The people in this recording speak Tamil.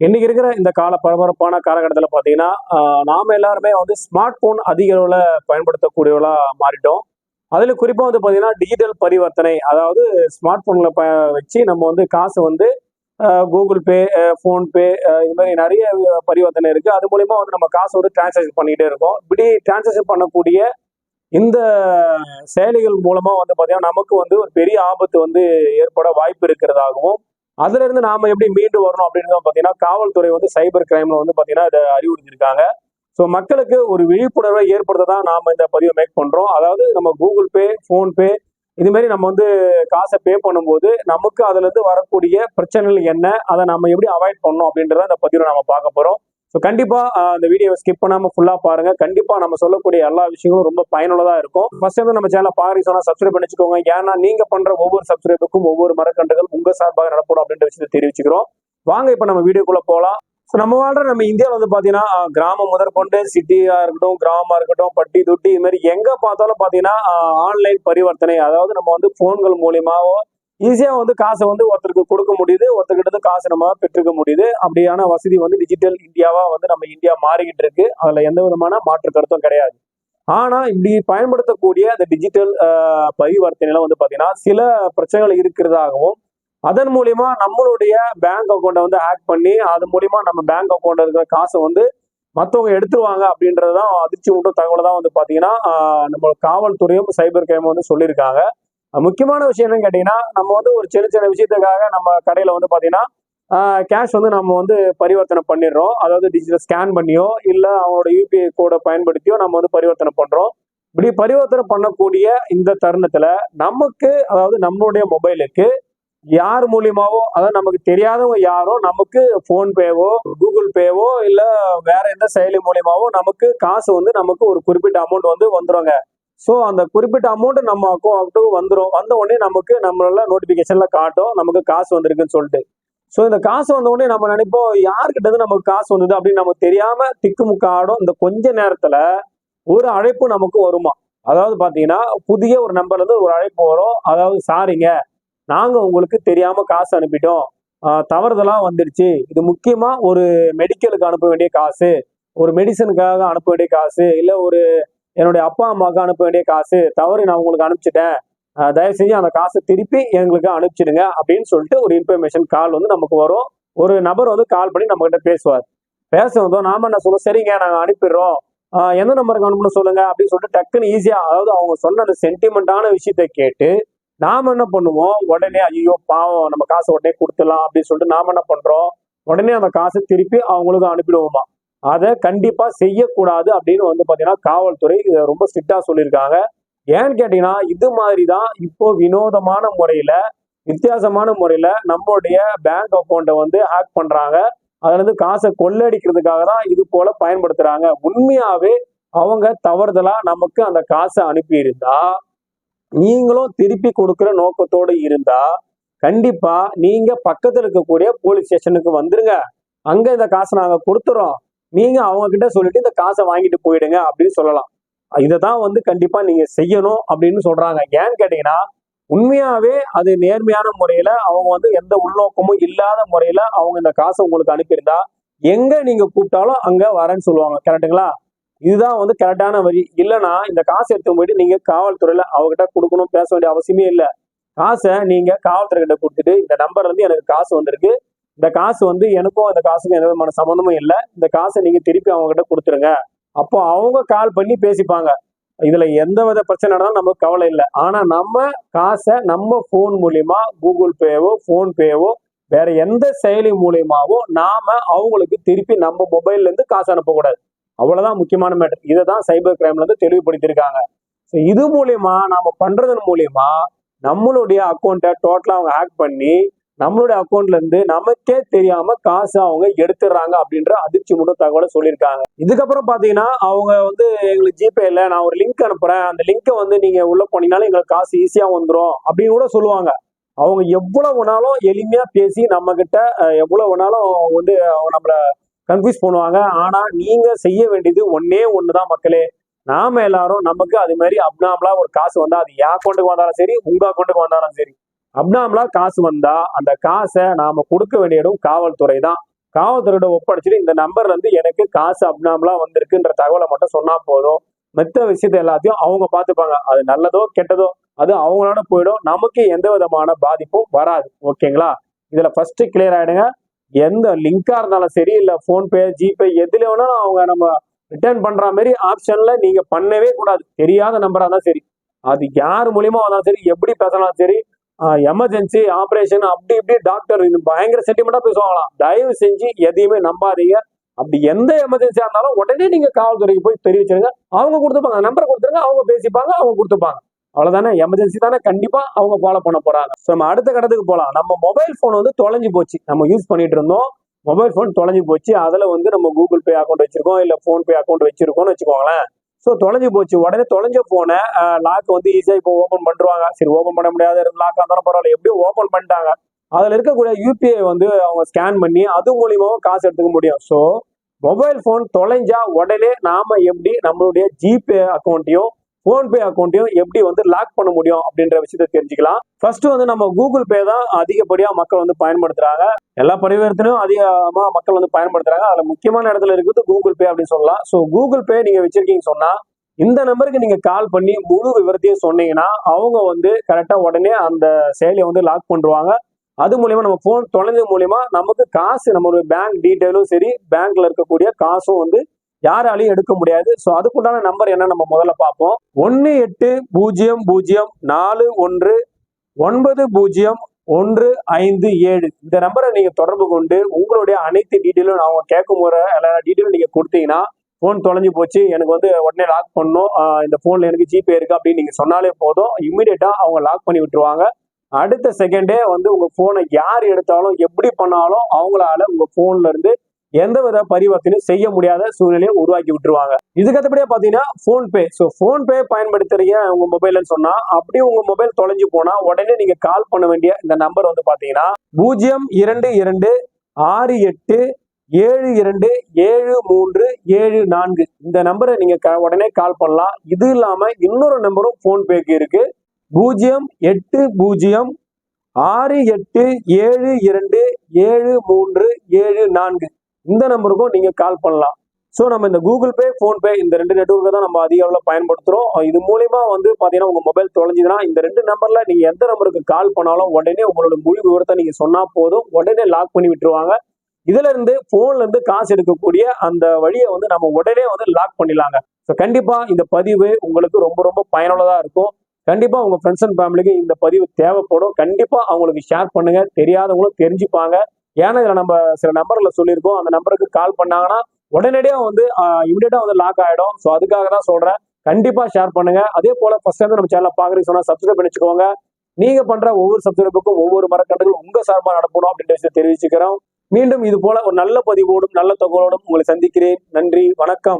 இன்னைக்கு இருக்கிற இந்த கால பரபரப்பான காலகட்டத்தில் பார்த்தீங்கன்னா நாம எல்லாருமே வந்து ஸ்மார்ட் போன் அதிக அளவில் பயன்படுத்தக்கூடியவளா மாறிட்டோம். அதில் குறிப்பாக வந்து பார்த்தீங்கன்னா டிஜிட்டல் பரிவர்த்தனை அதாவது ஸ்மார்ட் ஃபோனில் ப வச்சு நம்ம வந்து காசு வந்து கூகுள் பே ஃபோன்பே இது மாதிரி நிறைய பரிவர்த்தனை இருக்குது அது மூலிமா வந்து நம்ம காசு வந்து டிரான்சாக்ஷன் பண்ணிக்கிட்டே இருக்கோம். இப்படி டிரான்சாக்ஷன் பண்ணக்கூடிய இந்த செயலிகள் மூலமாக வந்து பார்த்தீங்கன்னா நமக்கு வந்து ஒரு பெரிய ஆபத்து வந்து ஏற்பட வாய்ப்பு இருக்கிறதாகவும் அதுல இருந்து நாம எப்படி மீண்டு வரணும் அப்படின்னு பார்த்தீங்கன்னா காவல்துறை வந்து சைபர் கிரைம்ல வந்து பார்த்தீங்கன்னா இதை அறிவுறுத்திருக்காங்க ஸோ மக்களுக்கு ஒரு விழிப்புணர்வை ஏற்படுத்த தான் நாம இந்த பதிவை மேக் பண்றோம். அதாவது நம்ம கூகுள் பே ஃபோன்பே இது மாதிரி நம்ம வந்து காசை பே பண்ணும்போது நமக்கு அதுல இருந்து வரக்கூடிய பிரச்சனைகள் என்ன அதை நம்ம எப்படி அவாய்ட் பண்ணணும் அப்படின்றத இந்த பதிவில் நம்ம பார்க்க போறோம். ஸோ கண்டிப்பாக அந்த வீடியோவை ஸ்கிப் பண்ணாமல் ஃபுல்லாக பாருங்கள் கண்டிப்பாக நம்ம சொல்லக்கூடிய எல்லா விஷயங்களும் ரொம்ப பயனுள்ளதாக இருக்கும். ஃபர்ஸ்ட் வந்து நம்ம சேனல் பாருங்க சொன்னால் சப்ஸ்கிரைப் பண்ணி வச்சுக்கோங்க ஏன்னா நீங்கள் பண்ணுற ஒவ்வொரு சப்ஸ்கிரைபுக்கும் ஒவ்வொரு மரக்கன்றுகள் உங்கள் சார்பாக நடப்படும் அப்படின்ற விஷயத்தை தெரிவிச்சுக்கிறோம். வாங்க இப்போ நம்ம வீடியோக்குள்ளே போகலாம் ஸோ நம்ம வாழ்ற நம்ம இந்தியாவில் வந்து பார்த்தீங்கன்னா கிராமம் முதற்கொண்டு சிட்டியாக இருக்கட்டும் கிராமமாக இருக்கட்டும் பட்டி தொட்டி இது மாதிரி எங்கே பார்த்தாலும் பார்த்தீங்கன்னா ஆன்லைன் பரிவர்த்தனை அதாவது நம்ம வந்து ஃபோன்கள் மூலியமாகவோ ஈஸியா வந்து காசை வந்து ஒருத்தருக்கு கொடுக்க முடியுது ஒருத்தர்கிட்ட இருந்து காசு நம்ம பெற்றுக்க முடியுது. அப்படியான வசதி வந்து டிஜிட்டல் இந்தியாவா வந்து நம்ம இந்தியா மாறிக்கிட்டு இருக்கு. அதுல எந்த விதமான மாற்று கருத்தும் கிடையாது. ஆனா இப்படி பயன்படுத்தக்கூடிய அந்த டிஜிட்டல் பரிவர்த்தனையில வந்து பாத்தீங்கன்னா சில பிரச்சனைகள் இருக்கிறதாகவும் அதன் மூலியமா நம்மளுடைய பேங்க் அக்கௌண்ட்டை வந்து ஹேக் பண்ணி அது மூலியமா நம்ம பேங்க் அக்கௌண்ட் இருக்கிற காசை வந்து மற்றவங்க எடுத்துருவாங்க அப்படின்றதுதான் அதிர்ச்சி ஊட்டும் தகவலை தான் வந்து பாத்தீங்கன்னா நம்ம காவல்துறையும் சைபர் கிரைமும் வந்து சொல்லியிருக்காங்க. முக்கியமான விஷயம் என்னன்னு கேட்டீங்கன்னா நம்ம வந்து ஒரு சின்ன சின்ன விஷயத்துக்காக நம்ம கடையில வந்து பாத்தீங்கன்னா கேஷ் வந்து நம்ம வந்து பரிவர்த்தனை பண்ணிடுறோம். அதாவது டிஜிட்டல் ஸ்கேன் பண்ணியோ இல்ல அவங்களோட யூபிஐ கோடை பயன்படுத்தியோ நம்ம வந்து பரிவர்த்தனை பண்றோம். இப்படி பரிவர்த்தனை பண்ணக்கூடிய இந்த தருணத்துல நமக்கு அதாவது நம்மளுடைய மொபைலுக்கு யார் மூலியமாவோ அதாவது நமக்கு தெரியாதவங்க யாரோ நமக்கு ஃபோன்பேவோ கூகுள் பேவோ இல்ல வேற எந்த செயலி மூலியமாவோ நமக்கு காசு வந்து நமக்கு ஒரு குறிப்பிட்ட அமௌண்ட் வந்து வந்துருவாங்க ஸோ அந்த குறிப்பிட்ட அமௌண்ட் நம்ம அக்கௌண்ட்டுக்கு வந்துடும் வந்த உடனே நமக்கு நம்மளால நோட்டிபிகேஷன்ல காட்டும். நமக்கு காசு வந்திருக்குன்னு சொல்லிட்டு. ஸோ இந்த காசு வந்த உடனே நம்ம நினைப்போம் யார்கிட்ட இருந்து நமக்கு காசு வந்தது அப்படின்னு நமக்கு தெரியாம திக்குமுக்காடும் இந்த கொஞ்ச நேரத்துல ஒரு அழைப்பு நமக்கு வருமா? அதாவது பாத்தீங்கன்னா புதிய ஒரு நம்பர்ல இருந்து ஒரு அழைப்பு வரும். அதாவது சாரிங்க நாங்க உங்களுக்கு தெரியாம காசு அனுப்பிட்டோம். தவறுதெல்லாம் வந்துடுச்சு. இது முக்கியமா ஒரு மெடிக்கலுக்கு அனுப்ப வேண்டிய காசு. ஒரு மெடிசனுக்காக அனுப்ப வேண்டிய காசு. இல்ல ஒரு என்னுடைய அப்பா அம்மாவுக்கு அனுப்ப வேண்டிய காசு. தவறு நான் உங்களுக்கு அனுப்பிச்சிட்டேன். தயவு செஞ்சு அந்த காசை திருப்பி எங்களுக்கு அனுப்பிச்சிடுங்க அப்படின்னு சொல்லிட்டு ஒரு இன்ஃபர்மேஷன் கால் வந்து நமக்கு வரும். ஒரு நபர் வந்து கால் பண்ணி நம்ம கிட்ட பேசுவார். பேச வந்தோம் நாம என்ன சொல்லுவோம்? சரிங்க நாங்கள் அனுப்பிடுறோம். ஆஹ் எந்த நம்பருக்கு அனுப்பணும் சொல்லுங்க அப்படின்னு சொல்லிட்டு டக்குன்னு ஈஸியா அதாவது அவங்க சொன்ன அந்த சென்டிமெண்டான விஷயத்த கேட்டு நாம என்ன பண்ணுவோம்? உடனே ஐயோ பாவம் நம்ம காசை உடனே கொடுத்துடலாம் அப்படின்னு சொல்லிட்டு நாம என்ன பண்றோம்? உடனே அந்த காசை திருப்பி அவங்களுக்கு அனுப்பிடுவோமா? அதை கண்டிப்பா செய்யக்கூடாது அப்படின்னு வந்து பாத்தீங்கன்னா காவல்துறை இதை ரொம்ப ஸ்ட்ரிக்டா சொல்லியிருக்காங்க. ஏன்னு கேட்டீங்கன்னா இது மாதிரி தான் இப்போ வினோதமான முறையில வித்தியாசமான முறையில நம்மளுடைய பேங்க் அக்கௌண்ட்டை வந்து ஹேக் பண்றாங்க. அதுல இருந்து காசை கொள்ளடிக்கிறதுக்காக தான் இது போல பயன்படுத்துறாங்க. உண்மையாவே அவங்க தவறுதலா நமக்கு அந்த காசை அனுப்பி இருந்தா நீங்களும் திருப்பி கொடுக்குற நோக்கத்தோடு இருந்தா கண்டிப்பா நீங்க பக்கத்துல இருக்கக்கூடிய போலீஸ் ஸ்டேஷனுக்கு வந்துருங்க. அங்க இந்த காசை நாங்க கொடுத்துறோம். நீங்க அவங்க கிட்ட சொல்லிட்டு இந்த காசை வாங்கிட்டு போயிடுங்க அப்படின்னு சொல்லலாம். இதை தான் வந்து கண்டிப்பா நீங்க செய்யணும் அப்படின்னு சொல்றாங்க. ஏன்னு கேட்டீங்கன்னா உண்மையாவே அது நேர்மையான முறையில அவங்க வந்து எந்த உள்நோக்கமும் இல்லாத முறையில அவங்க இந்த காசை உங்களுக்கு அனுப்பியிருந்தா எங்க நீங்க கூப்பிட்டாலும் அங்க வரேன்னு சொல்லுவாங்க. கரெக்ட்டுங்களா? இதுதான் வந்து கரெக்டான வரி இல்லைன்னா இந்த காசை எடுத்து போயிட்டு நீங்க காவல்துறையில அவகிட்ட கொடுக்கணும் பேச வேண்டிய அவசியமே இல்லை. காசை நீங்க காவல்துறை கிட்ட கொடுத்துட்டு இந்த நம்பர்ல இருந்து எனக்கு காசு வந்திருக்கு. இந்த காசு வந்து எனக்கும் அந்த காசுக்கும் எந்த விதமான சம்மந்தமும் இல்லை. இந்த காசை நீங்க திருப்பி அவங்க கிட்ட கொடுத்துருங்க. அப்போ அவங்க கால் பண்ணி பேசிப்பாங்க. இதுல எந்த வித பிரச்சனை நடந்தாலும் நமக்கு கவலை இல்லை. ஆனா நம்ம காசை நம்ம போன் மூலியமா கூகுள் பேவோ போன்பேவோ வேற எந்த செயலி மூலியமாவோ நாம அவங்களுக்கு திருப்பி நம்ம மொபைல்ல இருந்து காசு அனுப்பக்கூடாது. அவ்வளவுதான் முக்கியமான மேட்டர் இதை தான் சைபர் கிரைம்ல இருந்து தெளிவுபடுத்தியிருக்காங்க. இது மூலியமா நாம பண்றதன் மூலியமா நம்மளுடைய அக்கௌண்ட்டை டோட்டலா அவங்க ஹேக் பண்ணி நம்மளுடைய அக்கௌண்ட்ல இருந்து நமக்கே தெரியாம காசு அவங்க எடுத்துடுறாங்க அப்படின்ற அதிர்ச்சி மட்டும் தகவலை சொல்லியிருக்காங்க. இதுக்கப்புறம் பாத்தீங்கன்னா அவங்க வந்து எங்களுக்கு ஜிபேல நான் ஒரு லிங்க் அனுப்புறேன். அந்த லிங்கை வந்து நீங்க உள்ள போனீங்கனாலும் எங்களுக்கு காசு ஈஸியா வந்துடும் அப்படின்னு கூட சொல்லுவாங்க. அவங்க எவ்வளவு வேணாலும் எளிமையா பேசி நம்ம கிட்ட எவ்வளவு வேணாலும் வந்து அவங்க நம்மள கன்ஃபியூஸ் பண்ணுவாங்க. ஆனா நீங்க செய்ய வேண்டியது ஒன்னே ஒண்ணுதான் மக்களே. நாம எல்லாரும் நமக்கு அது மாதிரி அப்னாமலா ஒரு காசு வந்தா அது என் அக்கௌண்ட்டுக்கு வந்தாலும் சரி உங்க அக்கௌண்ட்டுக்கு வந்தாலும் சரி. அப்னாமலா காசு வந்தா அந்த காசை நாம கொடுக்க வேண்டிய இடம் காவல்துறை தான் காவல்துறையோட ஒப்படைச்சிட்டு இந்த நம்பர்ல இருந்து எனக்கு காசு அப்னாமலா வந்திருக்குன்ற தகவலை மட்டும் சொன்னா போதும். மெத்த விஷயத்த எல்லாத்தையும் அவங்க பார்த்துப்பாங்க. அது நல்லதோ கெட்டதோ அது அவங்களோட போயிடும். நமக்கு எந்த விதமான பாதிப்பும் வராது. ஓகேங்களா? இதுல ஃபர்ஸ்ட் கிளியர் ஆயிடுங்க. எந்த லிங்கா இருந்தாலும் சரி இல்ல போன்பே ஜிபே எதுல வேணாலும் அவங்க நம்ம ரிட்டர்ன் பண்ற மாதிரி ஆப்ஷன்ல நீங்க பண்ணவே கூடாது. தெரியாத நம்பரா இருந்தாலும் சரி. அது யார் மூலியமா வந்தாலும் சரி எப்படி பேசினாலும் சரி எமர்ஜென்சி ஆபரேஷன் அப்படி இப்படி டாக்டர் பயங்கர சென்டிமெண்டா பேசுவாங்களாம் தயவு செஞ்சு எதையுமே நம்பாதீங்க. அப்படி எந்த எமர்ஜென்சியா இருந்தாலும் உடனே நீங்க காவல்துறைக்கு போய் தெரிவிச்சிருங்க. அவங்க கொடுத்துப்பாங்க. நம்பர் கொடுத்துருங்க. அவங்க பேசிப்பாங்க. அவங்க கொடுத்துப்பாங்க. அவ்வளவுதானே? எமர்ஜென்சி தானே? கண்டிப்பா அவங்க ஃபாலோ பண்ண போறாங்க. ஸோ நம்ம அடுத்த கடத்துக்கு போகலாம் நம்ம மொபைல் போன் வந்து தொலைஞ்சு போச்சு. நம்ம யூஸ் பண்ணிட்டு இருந்தோம். மொபைல் போன் தொலைஞ்சு போச்சு. அதுல வந்து நம்ம கூகுள் பே அக்கௌண்ட் வச்சிருக்கோம். இல்ல போன் பே அக்கௌண்ட் வச்சிருக்கோம்னு வச்சுக்கோங்களேன். ஸோ தொலைஞ்சு போச்சு. உடனே தொலைஞ்ச போன லாக் வந்து ஈஸியாக இப்போ ஓப்பன் பண்ணிருவாங்க. சரி ஓப்பன் பண்ண முடியாத. லாக் இருந்தாலும் பரவாயில்ல. எப்படியும் ஓப்பன் பண்ணிட்டாங்க. அதில் இருக்கக்கூடிய யூபிஐ வந்து அவங்க ஸ்கேன் பண்ணி அது மூலியமாகவும் காசு எடுத்துக்க முடியும். ஸோ மொபைல் ஃபோன் தொலைஞ்சா உடனே நாம எப்படி நம்மளுடைய ஜிபே அக்கௌண்ட்டையும் போன்பே அக்கௌண்ட்டையும் எப்படி வந்து லாக் பண்ண முடியும் அப்படின்ற விஷயத்த தெரிஞ்சுக்கலாம். ஃபர்ஸ்ட் வந்து நம்ம கூகுள் பே தான் அதிகப்படியாக மக்கள் வந்து பயன்படுத்துறாங்க. எல்லா பரிவர்த்தனையும் அதிகமாக மக்கள் வந்து பயன்படுத்துறாங்க. அதில் முக்கியமான இடத்துல இருக்குது கூகுள் பே அப்படின்னு சொல்லலாம். ஸோ கூகுள் பே நீங்கள் வச்சிருக்கீங்க சொன்னால் இந்த நம்பருக்கு நீங்கள் கால் பண்ணி முழு விவரத்தையும் சொன்னீங்கன்னா அவங்க வந்து கரெக்டாக உடனே அந்த செயலியை வந்து லாக் பண்ணுவாங்க அது மூலயமா நம்ம ஃபோன் தொலைஞ்சது மூலயமா நமக்கு காசு நம்மளுடைய பேங்க் டீட்டெயிலும் சரி பேங்க்ல இருக்கக்கூடிய காசும் வந்து யாராலையும் எடுக்க முடியாது. ஸோ அதுக்குண்டான நம்பர் என்ன நம்ம முதல்ல பார்ப்போம். ஒன்று எட்டு பூஜ்ஜியம் பூஜ்ஜியம் நாலு ஒன்று ஒன்பது பூஜ்ஜியம் ஒன்று ஐந்து ஏழு. இந்த நம்பரை நீங்க தொடர்பு கொண்டு உங்களுடைய அனைத்து டீட்டெயிலும் அவங்க கேட்கும் போற எல்லா டீட்டெயிலும் நீங்க கொடுத்தீங்கன்னா ஃபோன் தொலைஞ்சு போச்சு. எனக்கு வந்து உடனே லாக் பண்ணணும். இந்த ஃபோனில் எனக்கு ஜிபே இருக்கு அப்படின்னு நீங்க சொன்னாலே போதும். இம்மிடியட்டா அவங்க லாக் பண்ணி விட்டுருவாங்க. அடுத்த செகண்டே வந்து உங்க போனை யார் எடுத்தாலும் எப்படி பண்ணாலும் அவங்களால உங்க போன்ல இருந்து எந்த வித பரிவர்த்தனையும் செய்ய முடியாத சூழ்நிலையை உருவாக்கி விட்டுருவாங்க. இதுக்கு பார்த்தீங்கன்னா ஃபோன்பே ஸோ ஃபோன்பே பயன்படுத்துறீங்க உங்க மொபைல்னு சொன்னா அப்படியே உங்க மொபைல் தொலைஞ்சு போனா உடனே நீங்க கால் பண்ண வேண்டிய இந்த நம்பர் வந்து பாத்தீங்கன்னா பூஜ்ஜியம் இரண்டு இரண்டு ஆறு எட்டு ஏழு இரண்டு ஏழு மூன்று ஏழு நான்கு. இந்த நம்பரை நீங்க க- உடனே கால் பண்ணலாம். இது இல்லாம இன்னொரு நம்பரும் போன்பேக்கு இருக்கு. பூஜ்ஜியம் எட்டு பூஜ்ஜியம் ஆறு எட்டு ஏழு இரண்டு ஏழு மூன்று ஏழு நான்கு. இந்த நம்பருக்கும் நீங்க கால் பண்ணலாம். ஸோ நம்ம இந்த கூகுள் பே ஃபோன்பே இந்த ரெண்டு நெட்ஒர்க்கை தான் நம்ம அதிக அளவில் பயன்படுத்துகிறோம் இது மூலிமா வந்து பார்த்தீங்கன்னா உங்கள் மொபைல் தொலைஞ்சிதுன்னா இந்த ரெண்டு நம்பரில் நீங்கள் எந்த நம்பருக்கு கால் பண்ணாலும் உடனே உங்களோட முழு விவரத்தை நீங்கள் சொன்னால் போதும். உடனே லாக் பண்ணி விட்டுருவாங்க. இதுலேருந்து ஃபோன்லேருந்து காசு எடுக்கக்கூடிய அந்த வழியை வந்து நம்ம உடனே வந்து லாக் பண்ணிடலாங்க. ஸோ கண்டிப்பாக இந்த பதிவு உங்களுக்கு ரொம்ப ரொம்ப பயனுள்ளதாக இருக்கும். கண்டிப்பாக உங்கள் ஃப்ரெண்ட்ஸ் அண்ட் ஃபேமிலிக்கு இந்த பதிவு தேவைப்படும். கண்டிப்பாக அவங்களுக்கு ஷேர் பண்ணுங்கள் தெரியாதவங்களும் தெரிஞ்சுப்பாங்க. ஏன்னா நம்ம சில நம்பர்ல சொல்லியிருக்கோம். அந்த நம்பருக்கு கால் பண்ணாங்கன்னா உடனடியா வந்து இமிடியட்டா வந்து லாக் ஆயிடும். ஸோ அதுக்காக தான் சொல்றேன். கண்டிப்பா ஷேர் பண்ணுங்க. அதே போல ஃபர்ஸ்ட் டைம் நம்ம சேனலை பார்க்குறீங்க சொன்னா சப்ஸ்கிரைப் பண்ணிச்சுக்கோங்க. நீங்க பண்ற ஒவ்வொரு சப்ஸ்கிரைபுக்கும் ஒவ்வொரு மரக்கண்டுகள் உங்க சார்பாக நடப்படும் அப்படின்ற விஷயத்தை தெரிவிச்சுக்கிறோம். மீண்டும் இது போல ஒரு நல்ல பதிவோடும் நல்ல தகவலோடும் உங்களை சந்திக்கிறேன். நன்றி. வணக்கம்.